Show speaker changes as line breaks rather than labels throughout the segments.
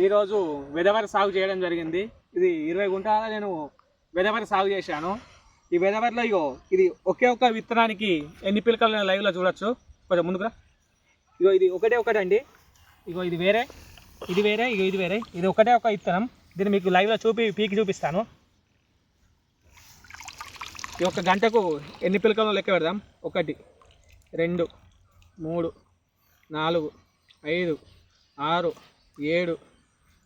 ఈరోజు వెదవరి సాగు చేయడం జరిగింది. ఇది ఇరవై గుంటాల నేను వెదవరి సాగు చేశాను. ఈ వెదవరిలో ఇగో ఇది ఒకే ఒక్క విత్తనానికి ఎన్ని పిలకలు లైవ్లో చూడొచ్చు. కొంచెం ముందుకురా ఇగో ఇది ఒకటే ఒకటండి. ఇగో ఇది వేరే ఇది వేరే ఇగో ఇది వేరే. ఇది ఒకటే ఒక విత్తనం. దీన్ని మీకు లైవ్లో చూపి పీకి చూపిస్తాను. ఈ ఒక్క గంటకు ఎన్ని పిలకలు లెక్క పెడదాం? ఒకటి రెండు మూడు నాలుగు ఐదు ఆరు ఏడు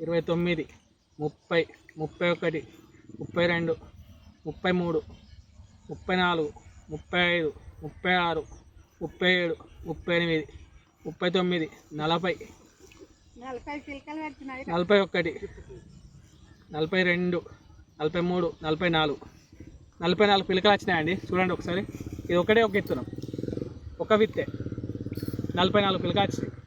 ఇరవై తొమ్మిది ముప్పై ముప్పై ఒకటి ముప్పై రెండు ముప్పై మూడు ముప్పై నాలుగు ముప్పై ఐదు ముప్పై ఆరు ముప్పై ఏడు ముప్పై ఎనిమిది ముప్పై తొమ్మిది నలభై. నలభై ఒకటి నలభై రెండు నలభై మూడు నలభై నాలుగు. నలభై నాలుగు పిలకలు వచ్చినాయండి. చూడండి ఒకసారి. ఇది ఒకటే ఒక విత్తనం. ఒక విత్తే. నలభై నాలుగు పిలకలు వచ్చినాయి.